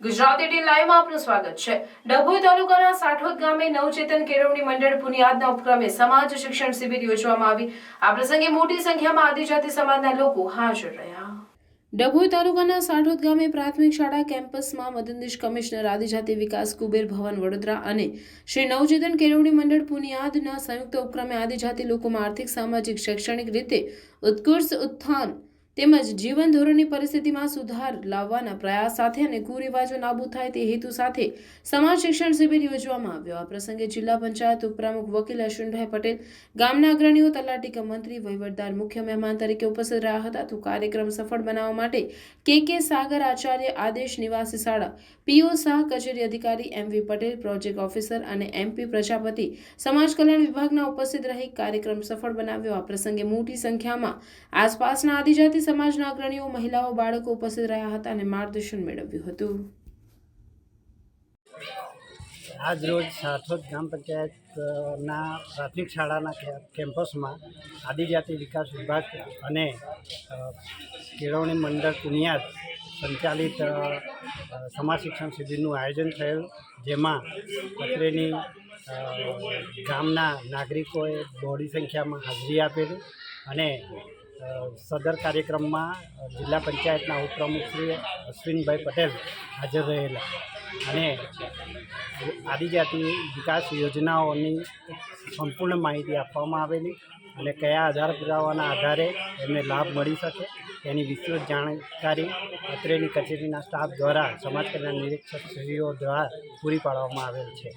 Gujarat at લાઈવમાં આપનું સ્વાગત છે. ડભોઈ તાલુકાના સાઠોદ ગામે નવચેતન કેળવણી મંડળ પુનિયાદના ઉપક્રમે સમાજ શિક્ષણ શિબિર યોજવામાં આવી. આ પ્રસંગે મોટી સંખ્યામાં આદિજાતિ સમાજના લોકો હાજર રહ્યા. ડભોઈ તાલુકાના સાઠોદ ગામે પ્રાથમિક શાળા કેમ્પસમાં મદદનીશ કમિશનર આદિજાતિ વિકાસ કુબેર ભવન વડોદરા અને શ્રી નવચેતન કેળવણી મંડળ પુનિયાદના સંયુક્ત ઉપક્રમે આદિજાતિ લોકોમાં આર્થિક, સામાજિક, શૈક્ષણિક રીતે ઉત્કૃષ્ટ ઉત્થાન તેમજ જીવન ધોરણની પરિસ્થિતિમાં સુધાર લાવવાના પ્રયાસ સાથે અને કુરિવાજો નાબૂદ થાય તે હેતુ સાથે સમાજ શિક્ષણ શિબિર યોજવામાં આવ્યો. આ પ્રસંગે જિલ્લા પંચાયત ઉપપ્રમુખ વકીલ અશ્વિનભાઈ પટેલ, ગામના અગ્રણીઓ તલાટીકા મંત્રી, વહીવટદાર મુખ્ય મહેમાન તરીકે ઉપસ્થિત રહ્યા હતા. તો કાર્યક્રમ સફળ બનાવવા માટે કે કે સાગર આચાર્ય આદેશ નિવાસી શાળા, પીઓ શાહ કચેરી અધિકારી M V Patel, project officer અને એમપી પ્રજાપતિ, સમાજ કલ્યાણ વિભાગના ઉપસ્થિત રહી કાર્યક્રમ સફળ બનાવ્યો. આ પ્રસંગે મોટી સંખ્યામાં આસપાસના આદિજાતિ સમાજના અગ્રણીઓ, મહિલાઓ, બાળકો ઉપસ્થિત રહ્યા હતા અને માર્ગદર્શન મેળવ્યું હતું. આજ રોજ ગ્રામ પંચાયતના પ્રાથમિક શાળાના કેમ્પસમાં આદિજાતિ વિકાસ વિભાગ અને કેળવણી મંડળ કુનિયાદ સંચાલિત સમાજ શિક્ષણ શિબિરનું આયોજન થયેલ જેમાં અત્રેની ગામના નાગરિકોએ બહોળી સંખ્યામાં હાજરી આપેલી અને સદર કાર્યક્રમમાં જિલ્લા પંચાયતના ઉપપ્રમુખ શ્રી અશ્વિનભાઈ પટેલ હાજર રહેલા. અને આદિજાતિ વિકાસ યોજનાઓની સંપૂર્ણ માહિતી આપવામાં આવેલી અને કયા આધાર પુરાવાના આધારે એમને લાભ મળી શકે તેની વિસ્તૃત જાણકારી અત્રેની કચેરીના સ્ટાફ દ્વારા સમાજ કલ્યાણ નિરીક્ષક શ્રીઓ દ્વારા પૂરી પાડવામાં આવેલ છે.